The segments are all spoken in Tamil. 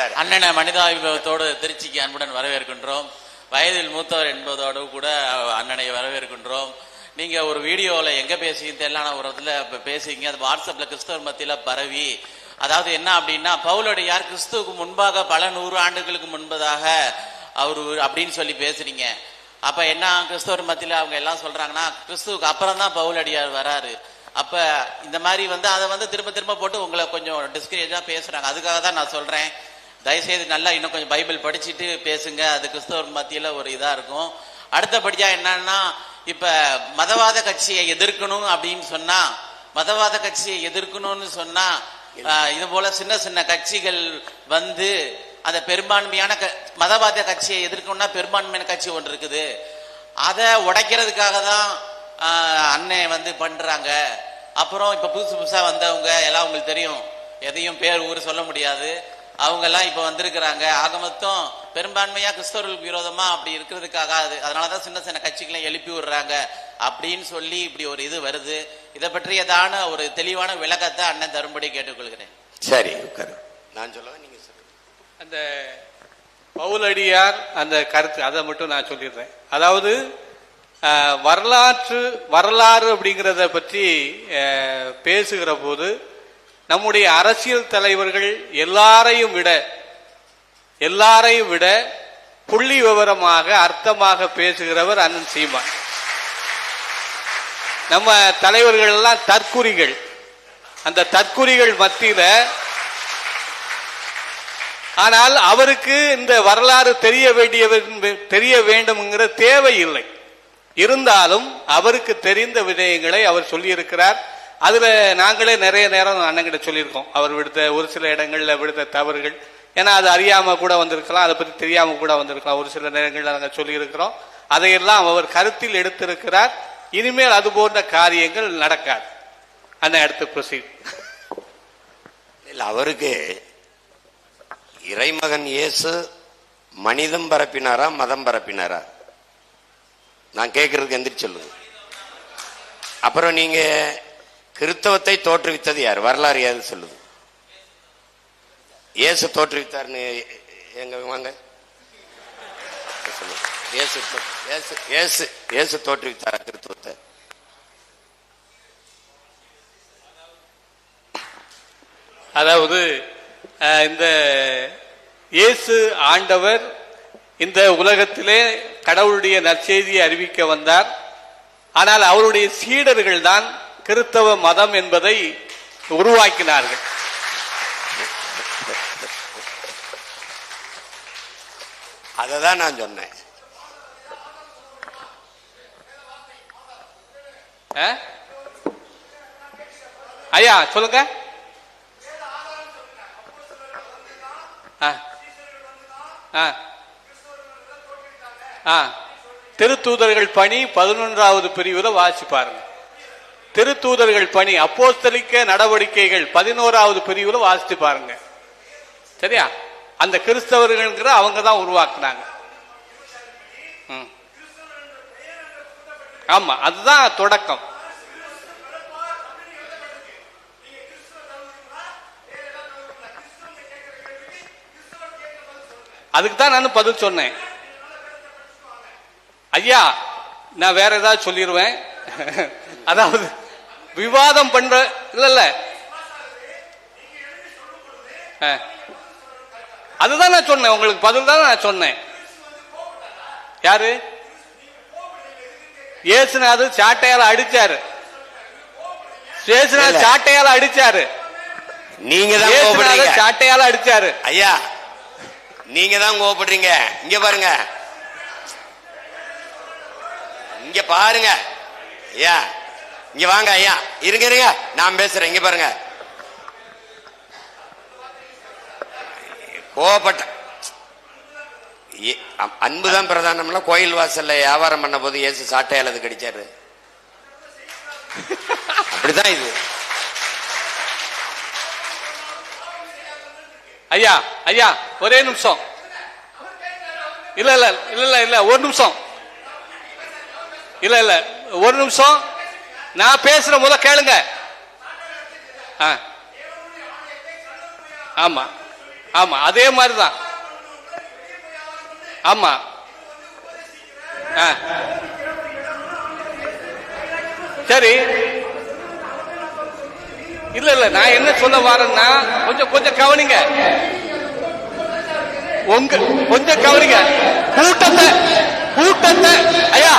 சரி. அண்ணனை மனிதாபிபவத்தோடு திருச்சிக்கு அன்புடன் வரவேற்கின்றோம். வயதில் மூத்தவர் என்பதோடு கூட அண்ணனை வரவேற்கின்றோம். நீங்க ஒரு வீடியோல எங்க பேசிங்க தெரியல ஆனா ஒரு அது வாட்ஸ்அப்ல கிறிஸ்தவர் மத்தியில பரவி. அதாவது என்ன அப்படின்னா பவுலடியார் கிறிஸ்துவுக்கு முன்பாக பல நூறு ஆண்டுகளுக்கு முன்பதாக அவர் அப்படின்னு சொல்லி பேசுறீங்க. அப்ப என்ன கிறிஸ்தவர் மத்தியில அவங்க எல்லாம் சொல்றாங்கன்னா கிறிஸ்துவுக்கு அப்புறம் தான் பவுலடியார் வராரு. அப்ப இந்த மாதிரி வந்து அதை வந்து திரும்ப திரும்ப போட்டு உங்களை கொஞ்சம் டிஸ்கரேஜா பேசுறாங்க. அதுக்காக தான் நான் சொல்றேன். தயவுசெய்து நல்லா இன்னும் கொஞ்சம் பைபிள் படிச்சுட்டு பேசுங்க. அது கிறிஸ்தவர் மத்தியில் ஒரு இதாக இருக்கும். அடுத்தபடியாக என்னன்னா இப்போ மதவாத கட்சியை எதிர்க்கணும் அப்படின்னு சொன்னால் மதவாத கட்சியை எதிர்க்கணும்னு சொன்னால் இது போல சின்ன சின்ன கட்சிகள் வந்து அந்த பெரும்பான்மையான க- மதவாத கட்சியை எதிர்க்கணும்னா பெரும்பான்மையான கட்சி ஒன்று இருக்குது. அதை உடைக்கிறதுக்காக தான் ஆஹ், அண்ணன் வந்து பண்ணுறாங்க அப்புறம் இப்போ புதுசு புதுசாக வந்தவங்க எல்லாம் உங்களுக்கு தெரியும். எதையும் பேர் ஊர் சொல்ல முடியாது. அவங்க எல்லாம் இப்ப வந்திருக்கிறாங்க. ஆக மொத்தம் பெரும்பான்மையா கிறிஸ்தவர்களுக்கு விரோதமா அப்படி இருக்கிறதுக்காக அது. அதனாலதான் சின்ன சின்ன கட்சிகளை எழுப்பி விடுறாங்க. அப்படின்னு சொல்லி இப்படி ஒரு இது வருது. இதை பற்றியதான ஒரு தெளிவான விளக்கத்தை அண்ணன் தரும்படி கேட்டுக்கொள்கிறேன். சரி நான் சொல்லவா நீங்க சொல்லுங்க. அந்த பவுலடியார் அந்த கருத்து அதை மட்டும் நான் சொல்லிடுறேன். அதாவது வரலாற்று வரலாறு அப்படிங்கிறத பற்றி பேசுகிற போது நம்முடைய அரசியல் தலைவர்கள் எல்லாரையும் விட எல்லாரையும் விட புள்ளி விவரமாக அர்த்தமாக பேசுகிறவர் அண்ணன் சீமான். நம்ம தலைவர்கள் எல்லாம் தற்குறிகள். அந்த தற்குறிகள் மத்தியில ஆனால் அவருக்கு இந்த வரலாறு தெரிய வேண்டிய தெரிய வேண்டும்ங்கிற தேவை இல்லை. இருந்தாலும் அவருக்கு தெரிந்த விடயங்களை அவர் சொல்லியிருக்கிறார். அதுல நாங்களே நிறைய நேரம் அண்ணங்கிட்ட சொல்லியிருக்கோம். அவர் விடுத்த ஒரு சில இடங்கள்ல விடுத்த தவறுகள். ஏன்னா அது அறியாம கூட வந்திருக்கலாம். அதை பத்தி தெரியாம கூட வந்திருக்கலாம். ஒரு சில நேரங்கள்ல நாங்கள் சொல்லியிருக்கிறோம். அதையெல்லாம் அவர் கருத்தில் எடுத்திருக்கிறார். இனிமேல் அது போன்ற காரியங்கள் நடக்காது. அண்ணன் அடுத்து ப்ரொசீட் இல்ல அவருக்கு இறைமகன் இயேசு மனிதம் பரப்பினாரா மதம் பரப்பினாரா? நான் கேட்கறதுக்கு எந்திரிச்சு சொல்லுங்க. அப்புறம் நீங்க கிறிஸ்தவத்தை தோற்றுவித்தது யார்? வரலாறு யாரு சொல்லுது? இயேசு தோற்றுவித்தார்னு எங்க வாங்க? இயேசு இயேசு இயேசு கிறிஸ்தவத்தை அதாவது அஹ், இந்த இயேசு ஆண்டவர் இந்த உலகத்திலே கடவுளுடைய நற்செய்தியை அறிவிக்க வந்தார். ஆனால் அவருடைய சீடர்கள் தான் கிறிஸ்தவ மதம் என்பதை உருவாக்கினார்கள் அதை தான் நான் சொன்னேன்? ஐயா சொல்லுங்க ஆ. ஆ. ஆ. திருத்தூதர்கள் பணி பதினொன்றாவது பிரிவுல வாசி பாருங்க திருத்தூதர்கள் பணி அப்போஸ்தலிக்க நடவடிக்கைகள் பதினோராவது பிரிவுல வாசித்து பாருங்க. சரியா? அந்த கிறிஸ்தவர்கள் அவங்க தான் உருவாக்குனாங்க. ம். ஆமா அதுதான் தொடக்கம். அதுக்கு தான் நான் பதில் சொன்னேன். ஐயா நான் வேற ஏதாவது சொல்லிடுவேன் அதாவது விவாதம் பண்ற இல்ல இல்ல. அதுதான் நான் சொன்னேன் உங்களுக்கு பதில் தான் நான் சொன்னேன். யாரு? இயேசுநாதர் சாட்டையால அடிச்சாரு. இயேசுநாதர் சாட்டையால அடிச்சாரு. நீங்க தான் கோபப்படுறீங்க சாட்டையால அடிச்சாரு. ஐயா நீங்க தான் கோபப்படுறீங்க இங்க பாருங்க. இங்க பாருங்க. ஐயா இங்க வாங்க ஐயா. இருங்க இருங்க. நான் பேசுறேன். இங்க பாருங்க. கோபப்பட்ட அன்புதான் பிரதானம்ல கோயில் வாசல்ல வியாபாரம் பண்ண போது ஏசு சாட்டையால் அது கடிச்சாரு. அப்படிதான் இது. ஐயா ஐயா ஒரே நிமிஷம். இல்ல இல்ல இல்ல இல்ல இல்ல ஒரு நிமிஷம். இல்ல இல்ல. ஒரு நிமிஷம். நான் பேசுற முத கேளுங்க. ஆமா. ஆமா அதே மாதிரிதான். ஆமா. ஆ. சரி. இல்ல இல்ல நான் என்ன சொல்ல வரேன்னா கொஞ்சம் கொஞ்சம் கவனிங்க. உங்க கொஞ்சம் கவனிங்க. கூட்டத்தை கூட்டத்தை ஐயா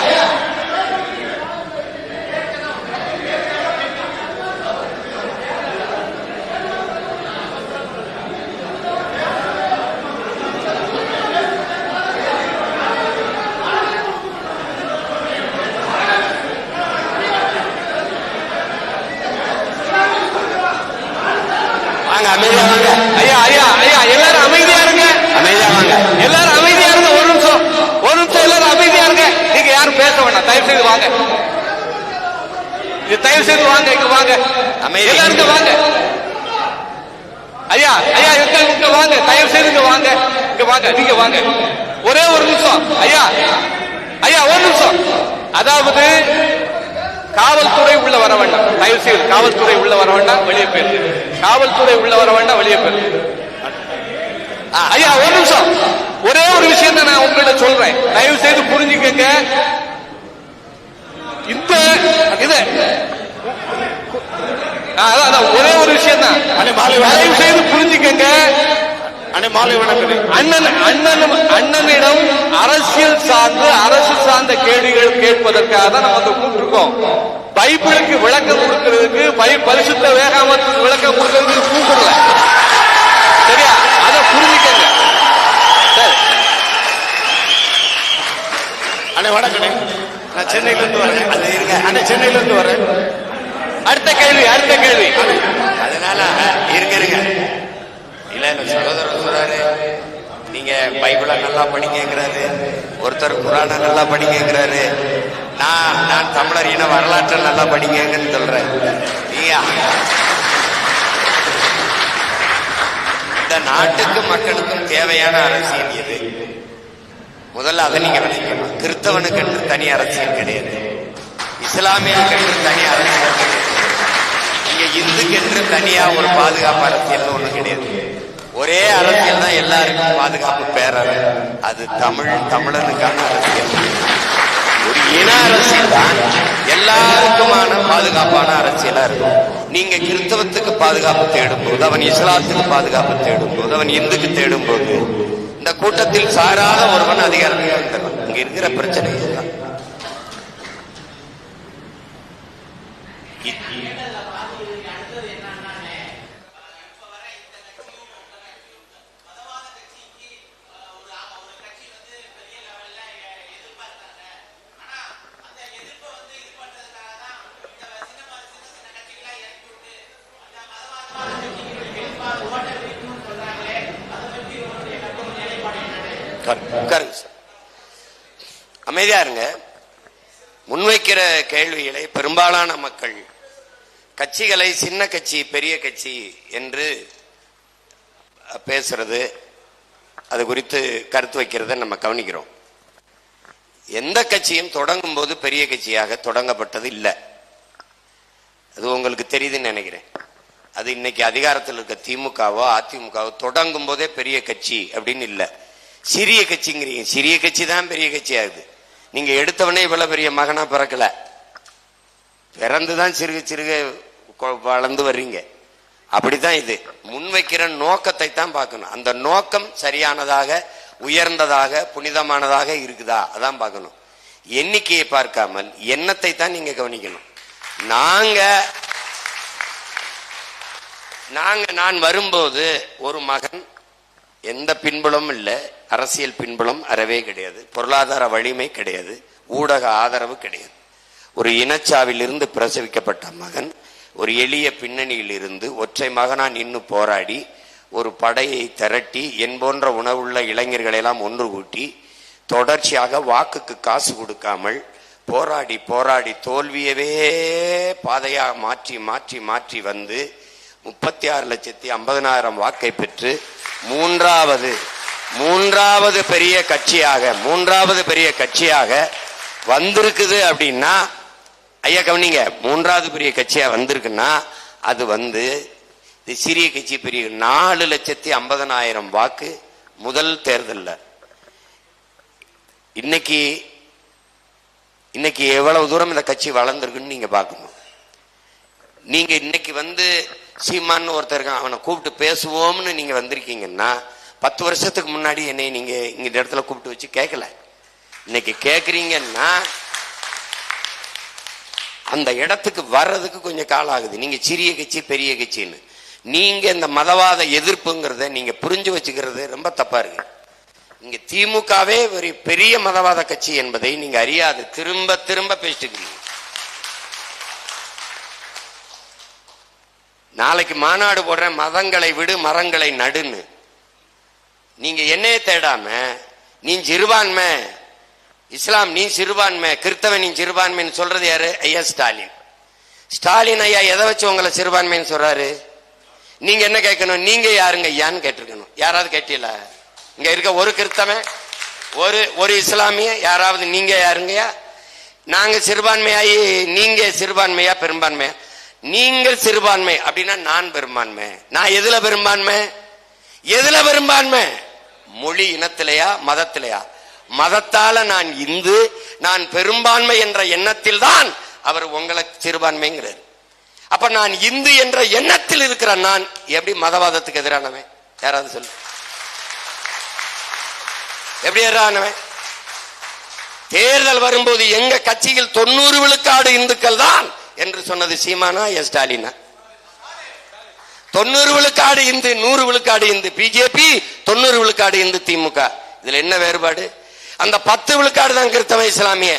வாங்க அமைதியா வாங்க ஐயா ஐயா ஐயா எல்லாரும் அமைதியா இருங்க அமைதியா வாங்க எல்லாரும் அமைதியா இருங்க ஒரு நிமிஷம் ஒரு நிமிஷம் எல்லாரும் அமைதியா இருங்க நீங்க யாரும் பேச வேண்டாம் தயவு செய்து வாங்க. இது தயவு செய்து வாங்க இங்க வாங்க. எல்லாரும் வாங்க. ஐயா ஐயா இங்க இங்க வாங்க. தயவு செய்து இங்க வாங்க. இங்க வாங்க நீங்க வாங்க. ஒரே ஒரு நிமிஷம். ஐயா ஐயா ஒரு நிமிஷம். அதாவது காவல்துறை உள்ள வர வேண்டாம். தயவு செய்து காவல்துறை உள்ள வர வேண்டாம் வெளியே போயிரு. காவல்துறை உள்ள வர வேண்டாம் வெளியே போயிரு. ஐயா ஒரு நிமிஷம். ஒரே ஒரு விஷயம் நான் உங்கள்ட்ட சொல்றேன். தயவு செய்து புரிஞ்சுக்கங்க. இந்த இது. ஒரே ஒரு விஷயம் தான் தயவு செய்து புரிஞ்சுக்கங்க. அண்ணன் அண்ணன் அண்ணனிடம் அரசியல் சார்ந்து அரசு சார்ந்த கேள்விகள் கேட்பதற்காக தான் நம்ம வந்து கூப்பிட்டுருக்கோம். பைபிளுக்கு விளக்கம் கொடுக்கிறதுக்கு பை பரிசுத்த வேகாமத்துக்கு விளக்கம் கொடுக்கிறதுக்கு கூப்பிடல. சரியா? அதை புரிஞ்சுக்கங்க. சரி. அண்ணே வணக்கம் நான் சென்னையில இருந்து வரேன். அது இருங்க அண்ணே சென்னையில இருந்து வரேன். அடுத்த கேள்வி அடுத்த கேள்வி. அதனால இருங்க இருங்க. இல்ல இல்ல சகோதரர் சொல்றாரு நீங்க பைபிள நல்லா படிக்கிறாரு ஒருத்தர் குரான நல்லா படிக்கிறாரு நான் நான் தமிழர் இன வரலாற்றை நல்லா படிக்கங்கன்னு சொல்றேன். நீங்க இந்த நாட்டுக்கும் மக்களுக்கும் தேவையான அரசியல் எது? முதல்ல அதை நீங்க விளக்கணும் கிறிஸ்தவனுக்கு என்று தனி அரசியல் கிடையாது. இஸ்லாமியனுக்கு என்று தனி அரசியல் கிடையாது. இங்க இந்துக்கு என்று தனியா ஒரு பாதுகாப்பு அரசியல் ஒண்ணு கிடையாது. ஒரே அரசியல் தான் எல்லாருக்கும் பாதுகாப்பு பேரவை. அது தமிழ் தமிழனுக்கான அரசியல். ஒரு இன அரசியல் தான் எல்லாருக்குமான பாதுகாப்பான அரசியலா இருக்கும். நீங்க கிறிஸ்தவத்துக்கு பாதுகாப்பு தேடும் போது அவன் இஸ்லாத்துக்கு பாதுகாப்பு தேடும் போது அவன் இந்துக்கு தேடும் போது இந்த கூட்டத்தில் சாராத ஒருவன் அதிகாரத்துக்கு வந்துடுறான் இங்க இருக்கிற பிரச்சனை இதுதான் உட்காருங்க உட்காருங்க சார் அமைதியா இருங்க முன்வைக்கிற கேள்விகளை பெரும்பாலான மக்கள் கட்சிகளை சின்ன கட்சி பெரிய கட்சி என்று பேசுறது அது குறித்து கருத்து வைக்கிறத நம்ம கவனிக்கிறோம். எந்த கட்சியும் தொடங்கும் போது பெரிய கட்சியாக தொடங்கப்பட்டது இல்லை. அது உங்களுக்கு தெரியுதுன்னு நினைக்கிறேன். அது இன்னைக்கு அதிகாரத்தில் இருக்க திமுகவோ அதிமுகவோ தொடங்கும் போதே பெரிய கட்சி அப்படின்னு இல்லை. சிறிய கட்சிங்கிறீங்க. சிறிய கட்சி தான் பெரிய கட்சி ஆகுது. நீங்க எடுத்தவனே இவ்வளவு பெரிய மகனா பிறக்கல. பிறந்துதான் சிறுக சிறுக வளர்ந்து வர்றீங்க. அப்படித்தான் இது. முன்வைக்கிற நோக்கத்தை தான் பார்க்கணும். அந்த நோக்கம் சரியானதாக உயர்ந்ததாக புனிதமானதாக இருக்குதா? அதான் பார்க்கணும். எண்ணிக்கையை பார்க்காமல் எண்ணத்தை தான் நீங்க கவனிக்கணும். நாங்க நாங்க நான் வரும்போது ஒரு மகன் எந்த பின்புலமும் இல்லை. அரசியல் பின்புலம் அறவே கிடையாது. பொருளாதார வலிமை கிடையாது. ஊடக ஆதரவு கிடையாது. ஒரு இனச்சாவிலிருந்து பிரசவிக்கப்பட்ட மகன் ஒரு எளிய பின்னணியில் இருந்து ஒற்றை மகனான் இன்னும் போராடி ஒரு படையை திரட்டி என் போன்ற உணவுள்ள இளைஞர்களெல்லாம் ஒன்று கூட்டி தொடர்ச்சியாக வாக்குக்கு காசு கொடுக்காமல் போராடி போராடி தோல்வியவே பாதையாக மாற்றி மாற்றி மாற்றி வந்து முப்பத்தி ஆறு லட்சத்தி ஐம்பதனாயிரம் வாக்கை பெற்று மூன்றாவது மூன்றாவது பெரிய கட்சியாக மூன்றாவது பெரிய கட்சியாக வந்திருக்குது அப்படின்னா ஐயா கவனிங்க மூன்றாவது பெரிய கட்சியா வந்திருக்குன்னா அது வந்து இது சிறிய கட்சி பெரிய நாலு லட்சத்தி ஐம்பதனாயிரம் வாக்கு முதல் தேர்தலில். இன்னைக்கு இன்னைக்கு எவ்வளவு தூரம் இந்த கட்சி வளர்ந்துருக்குன்னு நீங்க பார்க்கணும். நீங்க இன்னைக்கு வந்து சீமான்னு ஒருத்தர் இருக்கான் அவனை கூப்பிட்டு பேசுவோம்னு நீங்க வந்திருக்கீங்கன்னா பத்து வருஷத்துக்கு முன்னாடி என்னை நீங்க இங்க இந்த இடத்துல கூப்பிட்டு வச்சு கேட்கல இன்னைக்கு கேக்குறீங்கன்னா அந்த இடத்துக்கு வர்றதுக்கு கொஞ்சம் காலம் ஆகுது. நீங்க சிறிய கட்சி பெரிய கட்சின்னு. நீங்க இந்த மதவாத எதிர்ப்புங்கிறத நீங்க புரிஞ்சு வச்சுக்கிறது ரொம்ப தப்பா இருக்கு. இங்க திமுகவே ஒரு பெரிய மதவாத கட்சி என்பதை நீங்க அறியாது. திரும்ப திரும்ப பேசிட்டு நாளைக்கு மாநாடு போடுறேன். மதங்களை விடு மரங்களை நடுன்னு. நீங்க என்னையே தேடாம நீ சிறுபான்மை. இஸ்லாம் நீ சிறுபான்மை. கிறிஸ்தவன் நீ சிறுபான்மைன்னு சொல்றது யாரு? ஐயா ஸ்டாலின். ஸ்டாலின் ஐயா எதை வச்சு உங்களை சிறுபான்மைன்னு சொல்றாரு? நீங்க என்ன கேட்கணும்? நீங்க யாருங்க ஐயான்னு கேட்டிருக்கணும். யாராவது கேட்டீல இங்க இருக்க ஒரு கிறிஸ்தவன் ஒரு ஒரு இஸ்லாமிய யாராவது நீங்க யாருங்கய்யா? நாங்க சிறுபான்மையாயி நீங்க சிறுபான்மையா பெரும்பான்மையா? நீங்கள் சிறுபான்மை அப்படின்னா நான் பெரும்பான்மை. நான் எதுல பெரும்பான்மை? எதுல பெரும்பான்மை? மொழி இனத்திலையா மதத்திலையா? மதத்தால நான் இந்து நான் பெரும்பான்மை என்ற எண்ணத்தில் தான் அவர் உங்களை சிறுபான்மைங்கிறார். அப்ப நான் இந்து என்ற எண்ணத்தில் இருக்கிற நான் எப்படி மதவாதத்துக்கு எதிரானவன்? யாராவது சொல்லு. எப்படி எதிரானவன்? தேர்தல் வரும்போது எங்க கட்சியில் தொண்ணூறு விழுக்காடு இந்துக்கள் தான் என்று சொன்னது சீமானா எஸ் ஸ்டாலினா? தொண்ணூறு விழுக்காடு இந்து நூறு விழுக்காடு இந்து. பிஜேபி தொண்ணூறு விழுக்காடு இந்து திமுக. இதுல என்ன வேறுபாடு? அந்த பத்து விழுக்காடு தான் கிறிஸ்தவ இஸ்லாமிய.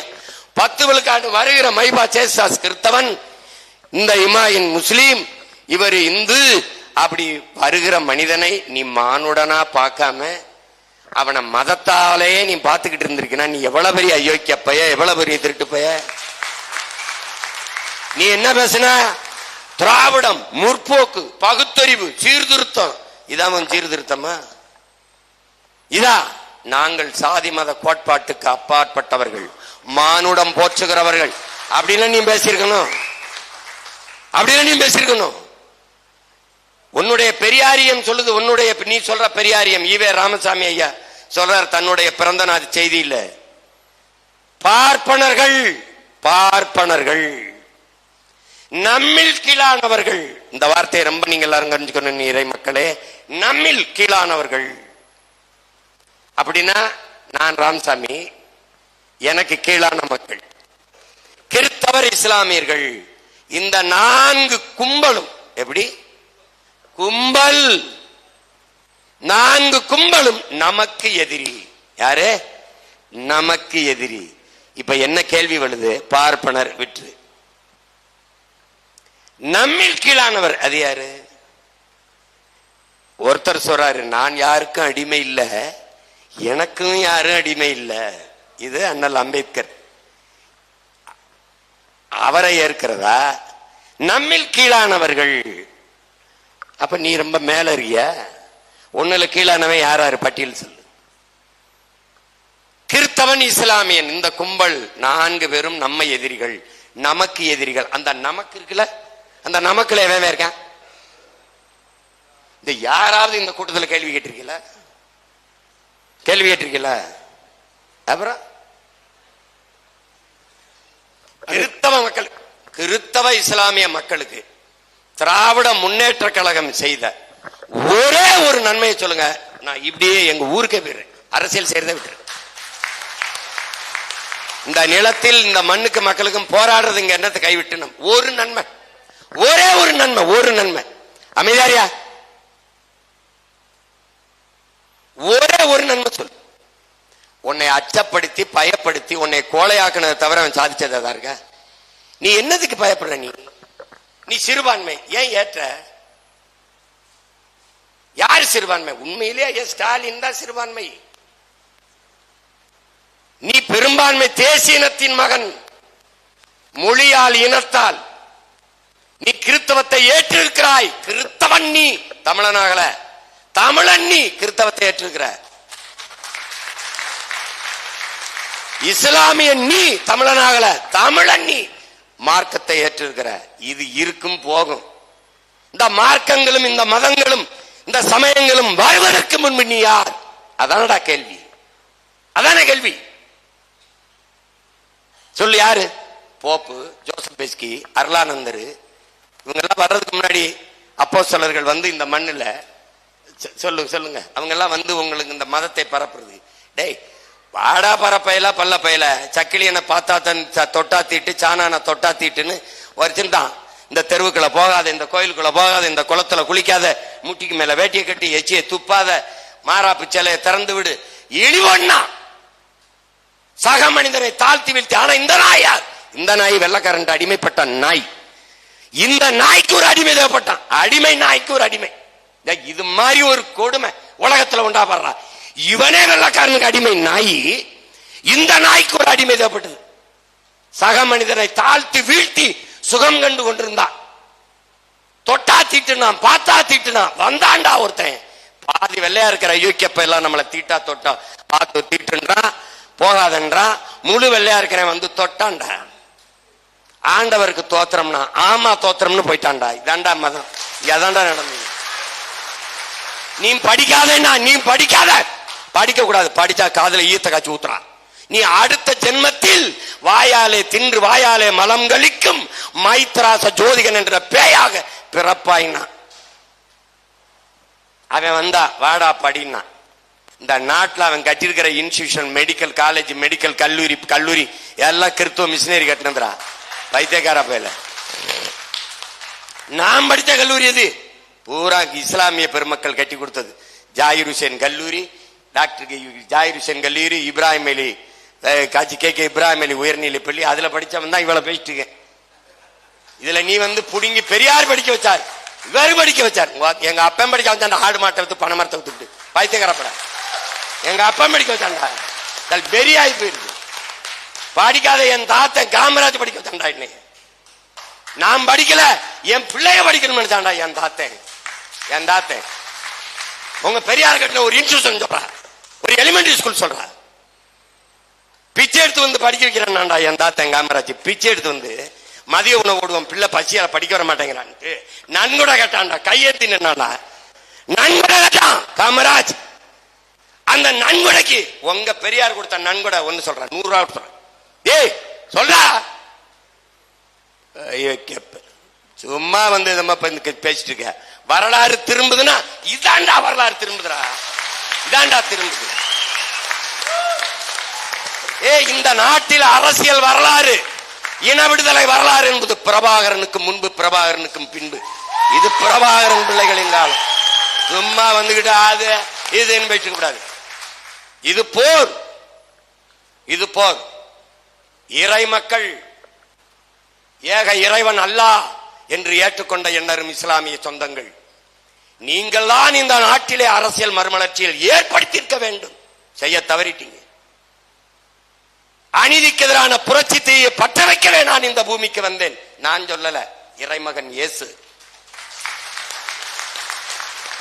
பத்து விழுக்காடு வருகிற மைபா சேசாஸ் கிறிஸ்தவன் இந்த இமாயின் முஸ்லீம். இவர் இந்து. அப்படி வருகிற மனிதனை நீ மானுடனா பார்க்காம அவனை மதத்தாலே நீ பார்த்துக்கிட்டு இருந்திருக்கா நீ எவ்வளவு பெரிய அயோக்கிய பைய எவ்வளவு பெரிய திருட்டு பைய நீ என்ன பேசுன? திராவிடம் முற்போக்கு பகுத்தறிவு சீர்திருத்தம். இதான் சீர்திருத்தமா? இதா நாங்கள் சாதி மத கோட்பாட்டுக்கு அப்பாற்பட்டவர்கள் மானுடம் போற்றுகிறவர்கள். அப்படின்னு நீ பேசியிருக்கணும். அப்படின்னு நீ பேசியிருக்கணும். உன்னுடைய பெரியாரியம் சொல்லுது உன்னுடைய நீ சொல்ற பெரியாரியம் ஈவே ராமசாமி ஐயா சொல்றார் தன்னுடைய பிறந்த நாள் செய்தியில பார்ப்பனர்கள் பார்ப்பனர்கள். நம்மில் கீழானவர்கள். இந்த வார்த்தையை ரொம்ப நீங்க எல்லாரும் தெரிஞ்சுக்கணும் இறை மக்களே. நம்மில் கீழானவர்கள். அப்படின்னா நான் ராமசாமி எனக்கு கீழான மக்கள். கிறிஸ்தவர் இஸ்லாமியர்கள். இந்த நான்கு கும்பலும் எப்படி? கும்பல். நான்கு கும்பலும் நமக்கு எதிரி. யாரு? நமக்கு எதிரி. இப்ப என்ன கேள்வி வருது? பார்ப்பனர் விற்று. நம்மில் கீழானவர். அது யாரு? ஒருத்தர் சொல்றாரு நான் யாருக்கும் அடிமை இல்லை. எனக்கும் யாரும் அடிமை இல்லை. இது அண்ணல் அம்பேத்கர். அவரை ஏற்கிறதா? நம்மில் கீழானவர்கள். அப்ப நீ ரொம்ப மேல இருக்கிய உன்னில கீழானவன் யார் பட்டியல் சொல்லு. கிறிஸ்தவன் இஸ்லாமியன். இந்த கும்பல் நான்கு பேரும் நம்ம எதிரிகள். நமக்கு எதிரிகள். அந்த நமக்கு இருக்குல்ல அந்த நமக்குல எவன் இருக்கான். இந்த யாராவது இந்த கூட்டத்தில் கேள்வி கேட்டிருக்கீங்களா? கேள்வி கேட்டிருக்கீங்களா? அப்புறம்? கிறிஸ்தவ மக்கள் கிறிஸ்தவ இஸ்லாமிய மக்களுக்கு திராவிட முன்னேற்ற கழகம் செய்த ஒரே ஒரு நன்மையை சொல்லுங்க. நான் இப்படியே எங்க ஊருக்கே போயிடுறேன். அரசியல் செய்யறதை விட்டுரு இந்த நிலத்தில் இந்த மண்ணுக்கு மக்களுக்கும் போராடுறது இங்க என்னத்தை கைவிட்டு ஒரு நன்மை. ஒரே ஒரு நன்மை ஒரு நன்மை. அமைதியாரியா? ஒரே ஒரு நன்மை சொல். உன்னை அச்சப்படுத்தி பயப்படுத்தி உன்னை கோலையாக்குனதை தவிர அவன் சாதிச்சதா இருக்க? நீ என்னதுக்கு பயப்படுற நீ? நீ சிறுபான்மை. ஏன் ஏற்ற? யார் சிறுபான்மை? உண்மையிலேயே ஐயா ஸ்டாலின் தான் சிறுபான்மை? நீ பெரும்பான்மை தேசிய இனத்தின் மகன். மொழியால் இனத்தால். நீ கிறித்தவத்தை ஏற்றிருக்கிறாய். கிறித்தவன் நீ. தமிழனாகல. தமிழன் நீ. கிறித்தவத்தை ஏற்றிருக்கிற. இஸ்லாமிய நீ. தமிழனாகல. தமிழன் நீ. மார்க்கத்தை ஏற்றிருக்கிற. இது இருக்கும் போகும். இந்த மார்க்கங்களும் இந்த மதங்களும் இந்த சமயங்களும் வாழ்வதற்கு முன்பு நீ யார்? அதானடா கேள்வி. அதானே கேள்வி. சொல்லு யாரு? போப்பு ஜோசப் பெஸ்கி அருளானந்தர் இவங்க எல்லாம் வர்றதுக்கு முன்னாடி அப்போ சிலர்கள் வந்து இந்த மண்ணுல சொ- சொல்லுங்க சொல்லுங்க. அவங்க எல்லாம் வந்து உங்களுக்கு இந்த மதத்தை பரப்புறது. டேய் வாடா பரப்பையில பல்ல பையில. சக்கிலியனை பார்த்தா தன் தொட்டா தீட்டு சாணான தொட்டா தீட்டுன்னு வச்சுட்டான் இந்த தெருவுக்குள்ள போகாத இந்த கோயிலுக்குள்ள போகாத இந்த குளத்துல குளிக்காத முட்டிக்கு மேல வேட்டியை கட்டி எச்சியை துப்பாத மாறாப்பு சிலையை திறந்து விடு. இழிவண்ணா சக மனிதனை தாழ்த்தி வீழ்த்தி ஆனா இந்த நாய் யார்? இந்த நாய் வெள்ளக்காரன் அடிமைப்பட்ட நாய். இந்த நாய்க்கு ஒரு அடிமை தேவைப்பட்டான். அடிமை நாய்க்கு ஒரு அடிமை. இது மாதிரி ஒரு கொடுமை உலகத்துல உண்டாப்படுறா. இவனே வெள்ளக்காரனுக்கு அடிமை. நாய் இந்த நாய்க்கு ஒரு அடிமை தேவைப்பட்டது. சக மனிதனை தாழ்த்தி வீழ்த்தி சுகம் கண்டு கொண்டிருந்தான் தொட்டா தீட்டுனான் பார்த்தா தீட்டுனான் வந்தாண்டா ஒருத்தன். பாதி வெள்ளையா இருக்கிற யூகேப்ப எல்லாம் நம்மளை தீட்டா தொட்டா. பார்த்து தீட்டுன்றான் போகாதன்றான். முழு வெள்ளையா இருக்கிறவன் வந்து தொட்டான்டா. ஆண்டவருக்கு தோத்திரம்னா ஆமா தோத்திரம்னு போயிட்டான்டா. இதாண்டா மதம். இதாண்டா நடந்தது. நீ படிக்காதேண்ணா நீ படிக்காத. படிக்க கூடாது படிச்சா காதுல ஈத்த காய்ச்சி ஊத்துறான். நீ அடுத்த ஜென்மத்தில் வாயாலே தின்று வாயாலே மலம் கழிக்கும் மைத்ராச ஜோதிகன் என்ற பேயாக பிறப்பாயினா. அவன் வந்தா வாடா படினா இந்த நாட்டுல அவன் கட்டியிருக்கிற இன்ஸ்டிடியூஷன் மெடிக்கல் காலேஜ் மெடிக்கல் கல்லூரி கல்லூரி எல்லாம் கிறித்துவ மிஷினரி கட்டினதுரா பைத்தியக்கார பயில. நான் படித்த கல்லூரி எது? பூரா இஸ்லாமிய பெருமக்கள் கட்டி கொடுத்தது. ஜாயிர் ஹுசேன் கல்லூரி டாக்டர் கே- ஹுசேன் கல்லூரி இப்ராஹிம் அலி காஜி கே கே இப்ராஹிம் அலி உயர்நிலை பள்ளி அதுல படிச்சவன் தான் இவ்வளவு பேசிட்டு இருக்கேன். இதுல நீ வந்து புடுங்கி பெரியார் படிக்க வச்சார் இவர் படிக்க வச்சார். எங்க அப்பன் படிக்க அந்த ஆடு மாட்டை வித்து பண வித்துட்டு பைத்தியக்காரப்பட. எங்க அப்பன் படிக்க வச்சாண்டா அது ஆகி போயிரு. படிக்காத என் தாத்தன் காமராஜ் படிக்க வச்சான்டா இன்னைக்கு நான் படிக்கல என் பிள்ளைய படிக்கணும்னு நினைச்சான்டா என் தாத்தன் என் தாத்தன் உங்க பெரியார் கட்டின ஒரு இன்ஸ்டியூஷன் சொல்ற. ஒரு எலிமெண்டரி ஸ்கூல் சொல்றா. பிச்சை எடுத்து வந்து படிக்க வைக்கிறான்டா என் தாத்தன் காமராஜ். பிச்சை எடுத்து வந்து மதிய உணவு ஓடுவோம் பிள்ளை பசியால படிக்க வர மாட்டேங்கிறான்ட்டு நன்கூட கேட்டான்டா. கையெழுத்தி நின்னாடா நன்கொடை கேட்டான் காமராஜ். அந்த நன்கொடைக்கு உங்க பெரியார் கொடுத்த நன்கொடை ஒன்னு சொல்றேன் நூறு ரூபா கொடுத்துறேன் ஏய் சொல்றா. ஐயோ கேப்ப சும்மா வந்து நம்ம பேசிட்டு இருக்க. வரலாறு திரும்புதுன்னா இதாண்டா வரலாறு திரும்புதுடா. இதாண்டா திரும்புது. ஏ இந்த நாட்டில் அரசியல் வரலாறு இன விடுதலை வரலாறு என்பது பிரபாகரனுக்கு முன்பு பிரபாகரனுக்கும் பின்பு. இது பிரபாகரன் பிள்ளைகளின் காலம் சும்மா வந்துகிட்டு அது இதுன்னு பேசிக்க கூடாது. இது போர். இது போர். இறை மக்கள் ஏக இறைவன் அல்லாஹ் என்று ஏற்றுக்கொண்ட எண்ணரும் இஸ்லாமிய சொந்தங்கள். நீங்கள் தான் இந்த நாட்டிலே அரசியல் மறுமலர்ச்சியில் ஏற்படுத்தியிருக்க வேண்டும். செய்ய தவறிட்டீங்க. அநீதிக்கு எதிரான புரட்சி தீயை பற்ற வைக்கவே நான் இந்த பூமிக்கு வந்தேன். நான் சொல்லல இறைமகன் இயேசு.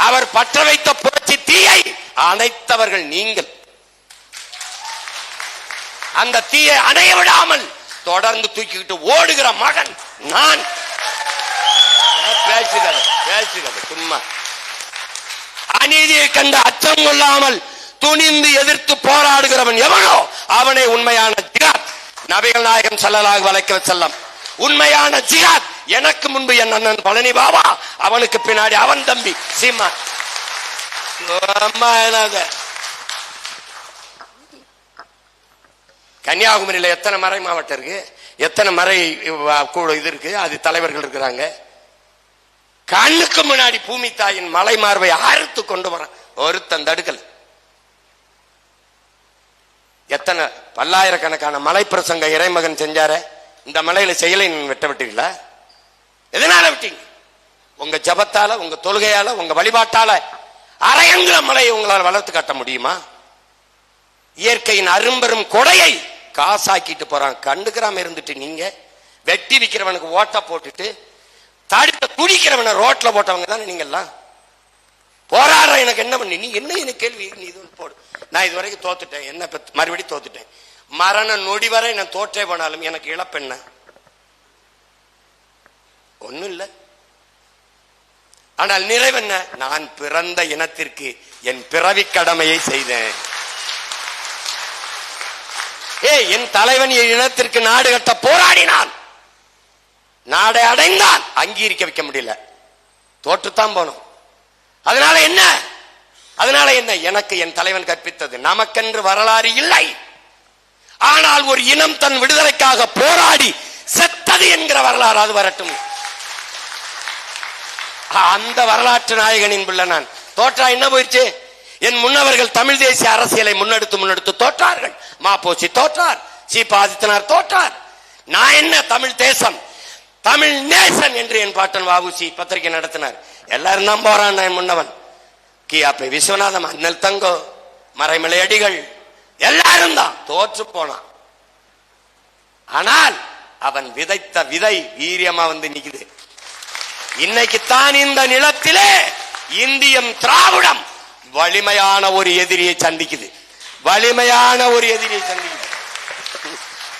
அவர் பற்ற வைத்த புரட்சி தீயை அணைத்தவர்கள் நீங்கள். அந்த தீயை அணைய விடாமல் தொடர்ந்து தூக்கிக்கிட்டு ஓடுகிற மகன் நான். பேசுகிறது பேசுகிறது சும்மா. அநீதியை கண்ட அச்சம் கொள்ளாமல் துணிந்து எதிர்த்து போராடுகிறவன் எவனோ அவனை உண்மையான ஜிகாத் நபிகள் நாயகம் செல்லலாக அலைஹி செல்லம் உண்மையான ஜிகாத் எனக்கு முன்பு என் அண்ணன் பழனி பாபா அவனுக்கு பின்னாடி அவன் தம்பி சீமா சும்மா என்னது? கன்னியாகுமரியில் எத்தனை மறை மாவட்டம் இருக்கு? எத்தனை மறை கூட இது இருக்கு? அது தலைவர்கள் இருக்கிறாங்க. கண்ணுக்கு முன்னாடி பூமி தாயின் மலை மார்பை அறுத்து கொண்டு வர ஒருத்தன் தடுக்கல். எத்தனை பல்லாயிரக்கணக்கான மலை பிரசங்க இறைமகன் செஞ்சார? இந்த மலையில செயலை வெட்ட விட்டீங்களா எதனால விட்டீங்க? உங்க ஜபத்தால உங்க தொழுகையால உங்க வழிபாட்டால அரையங்கிற மலையை உங்களால் வளர்த்து காட்ட முடியுமா? இயற்கையின் அரும்பெரும் கொடையை காசாக்கிட்டு போறான். கண்டுக்கிறாம இருந்துட்டு நீங்க வெட்டி விற்கிறவனுக்கு ஓட்ட போட்டுட்டு தடுத்த குடிக்கிறவனை ரோட்ல போட்டவங்க தானே நீங்க எல்லாம் போராடுற எனக்கு என்ன பண்ணி? நீ என்ன எனக்கு கேள்வி? நீ இது போடு. நான் இது வரைக்கும் தோத்துட்டேன். என்ன மறுபடியும் தோத்துட்டேன். மரண நொடி வரை நான் தோற்றே போனாலும் எனக்கு இழப்பென்ன ஒண்ணும் இல்ல. ஆனால் நிறைவென்ன நான் பிறந்த இனத்திற்கு என் பிறவி கடமையை செய்தேன். ஏ என் தலைவன் என் இனத்திற்கு நாடு கட்ட போராடினான். நாடை அடைந்தான். அங்கீகரிக்க வைக்க முடியல. தோற்றுத்தான் போனோம். அதனால என்ன? அதனால என்ன? எனக்கு என் தலைவன் கற்பித்தது. நமக்கென்று வரலாறு இல்லை. ஆனால் ஒரு இனம் தன் விடுதலைக்காக போராடி செத்தது என்கிற வரலாறு அது வரட்டும். அந்த வரலாற்று நாயகனின் பிள்ளை நான். தோற்றா என்ன போயிடுச்சு என் முன்னவர்கள் தமிழ் தேசிய அரசியலை முன்னெடுத்து முன்னெடுத்து தோற்றார்கள். மாப்போசி தோற்றார். சீபா ஆதித்தனார் தோற்றார். நான் என்ன தமிழ் தேசம்? தமிழ் நேசன் என்று என் பாட்டன் வாபுசி பத்திரிகை நடத்தினார். எல்லாரும் தான் போறான் என் முன்னவன். கியாப்பை விஸ்வநாதம் அண்ணல் தங்கோ மறைமலை அடிகள் எல்லாரும் தான் தோற்று போனான். ஆனால் அவன் விதைத்த விதை வீரியமா வந்து நிக்குது. இன்னைக்கு தான் இந்த நிலத்திலே இந்தியம் திராவிடம். வலிமையான ஒரு எதிரியை சந்திக்குது. வலிமையான ஒரு எதிரியை சந்திக்குது.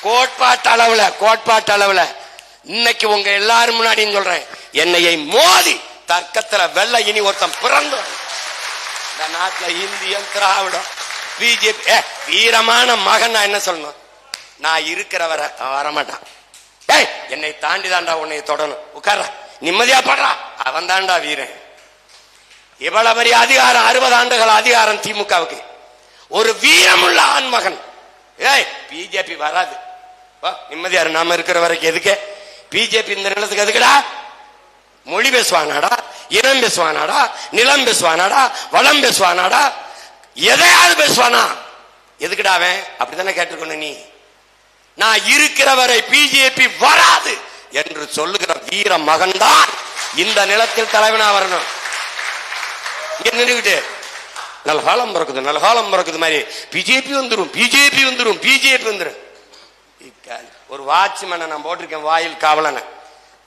கோட்பாட்டு அளவுல கோட்பாட்டு அளவுல இன்னைக்கு உங்க எல்லாரும் முன்னாடி சொல்றேன் என்னையை மோதி தர்க்கத்துல வெள்ள இனி ஒருத்தன் பிறந்து இந்த நாட்டுல இந்தியன் திராவிடம் பிஜேபி வீரமான மகன் நான் என்ன சொல்லணும்? நான் இருக்கிற வர வரமாட்டான். ஏய் என்னை தாண்டி தாண்டா உன்னை தொடணும். உட்கார்றா. நிம்மதியா படுறா. அவன் தாண்டா வீரன். இவ்வளவு பெரிய அதிகாரம் அறுபது ஆண்டுகள் அதிகாரம் திமுகவுக்கு. ஒரு வீரமுள்ள ஆண்மகன். ஏய் பிஜேபி வராது. வா, நாம இருக்கிற வரைக்கும் எதுக்கு? பிஜேபி இந்த நிலத்துக்கு எதுக்குடா? மொழி பேசுவானாடா இனம் பேசுவானாடா நிலம் பேசுவானாடா வளம் பேசுவானாடா எதையாவது பேசுவானா? எதுக்குடா அவன்? அப்படித்தானே கேட்டிருக்கணும் நீ. நான் இருக்கிற வரை பிஜேபி வராது என்று சொல்லுகிற வீர மகன்தான் இந்த நிலத்தில் தலைவனா வரணும். இங்க நின்றுகிட்டு நல்ல காலம் பிறக்குது நல்ல காலம் பிறக்குது மாதிரி. பிஜேபி வந்துரும் பிஜேபி வந்துரும் பிஜேபி வந்துரும். ஒரு வாட்ச்மேனை நான் போட்டிருக்கேன் வாயில் காவலனை.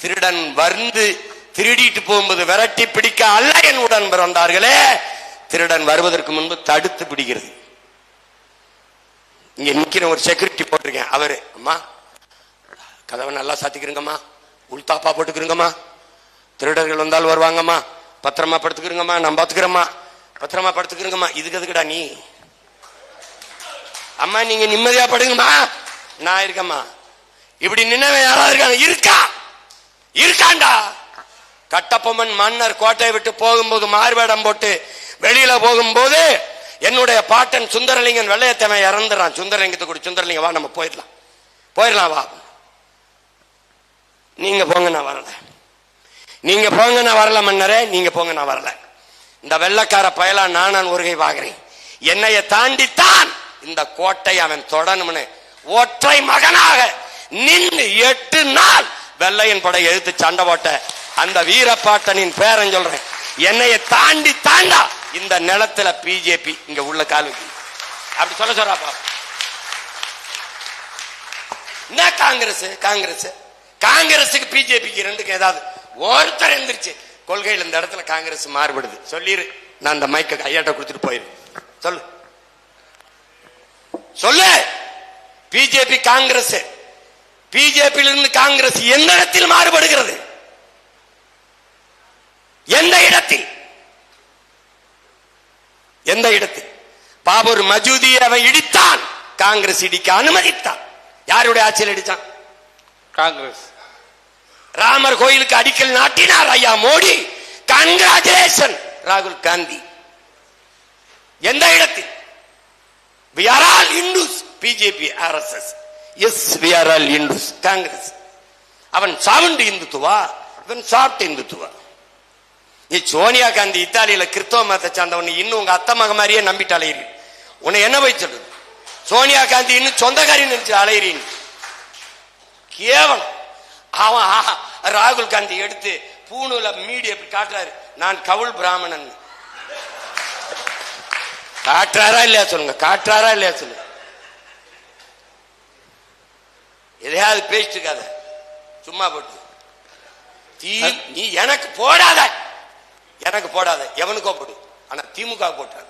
திருடன் வந்து திருடிட்டு போகும்போது விரட்டி பிடிக்க அல்ல என் உடன் பிறந்தார்களே. திருடன் வருவதற்கு முன்பு தடுத்து பிடிக்கிறது. இங்க நிக்கிற ஒரு செக்யூரிட்டி போட்டிருக்கேன். அவரு அம்மா கதவை நல்லா சாத்திக்கிறங்கம்மா உள்தாப்பா போட்டுக்கிறங்கம்மா. திருடர்கள் வந்தால் வருவாங்கம்மா. பத்திரமா படுத்துக்கிறோங்கம்மா நான் பாத்துக்கிறேம்மா. பத்திரமா படுத்துக்கிறோங்கம்மா. இதுக்கு எதுக்குடா நீ? அம்மா நீங்க நிம்மதியா படுங்கம்மா. நான் இருக்கம்மா. இப்படி நின்னவன் யாராவது இருக்காங்க? இருக்கா? இருக்காண்டா? கட்டப்பொம்மன் மன்னர் கோட்டையை விட்டு போகும்போது மார்வேடம் போட்டு வெளியில போகும்போது என்னுடைய பாட்டன் சுந்தரலிங்கன் வெள்ளையத்தவன் இறந்துறான் சுந்தரலிங்கத்தை கூட சுந்தரலிங்க வா நம்ம போயிடலாம். போயிடலாம் வா. நீங்க போங்க நான் வரல நீங்க போங்க நான் வரல மன்னரே. நீங்க போங்க நான் வரல. இந்த வெள்ளக்கார பயலா நானான் ஒருகை வாங்குறேன் என்னைய தாண்டித்தான் இந்த கோட்டை அவன் தொடணும்னு ஒற்றை மகனாக நின்று எட்டு நாள் வெள்ளையன் படை எழுத்து சண்டை போட்ட அந்த வீரப்பாட்டனின் பேரன் சொல்றேன் என்னைய தாண்டி தாண்டா. இந்த நிலத்துல பிஜேபி இங்க உள்ள கால் அப்படி சொல்ல சொல்றாப்பா என்ன காங்கிரஸ்? காங்கிரஸ். காங்கிரஸுக்கு பிஜேபிக்கு ரெண்டுக்கு ஏதாவது ஒருத்தர் எந்திரிச்சு கொள்கையில் இந்த இடத்துல காங்கிரஸ் மாறுபடுது. சொல்லிரு. நான் அந்த மைக்க கையாட்ட கொடுத்துட்டு போயிரு. சொல்லு. சொல்லு. பிஜேபி காங்கிரஸ். பிஜேபியிலிருந்து காங்கிரஸ் எந்த இடத்தில் மாறுபடுகிறது? எந்த இடத்தில்? எந்த இடத்தில்? பாபர் மஜூதி அவன் இடித்தான். காங்கிரஸ் இடிக்க அனுமதித்தான். யாருடைய ஆட்சியில் அடித்தான் காங்கிரஸ். ராமர் கோயிலுக்கு அடிக்கல் நாட்டினார் ஐயா மோடி. கங்கராச்சுலேஷன் ராகுல் காந்தி. எந்த இடத்தில்? We are all Hindus BJP RSS yes we are all Hindus Congress அவன் சாவுண்டு இந்துத்துவா? இவன் சாப்பிட்டு இந்துத்துவா? நீ சோனியா காந்தி இத்தாலியில கிறிஸ்தவ மதத்தை சார்ந்தவன் இன்னும் உங்க அத்தை மக மாதிரியே நம்பிட்டு அலையிறீ உன்னை என்ன போய் சொல்றது? சோனியா காந்தி இன்னும் சொந்தக்காரி நினைச்சு அலையிறீன் கேவலம். அவன் ஆஹா, ராகுல் காந்தி எடுத்து பூணுல மீடி எப்படி காட்டுறாரு. நான் கவுல் பிராமணன். காட்டுறாரா இல்லையா சொல்லுங்க காட்டுறாரா இல்லையா சொல்லுங்க. எதையாவது பேசிட்டு இருக்காத. சும்மா போட்டு. தீ நீ எனக்கு போடாத. எனக்கு போடாத. எவனுக்கோ போடு. ஆனா திமுக போட்டாது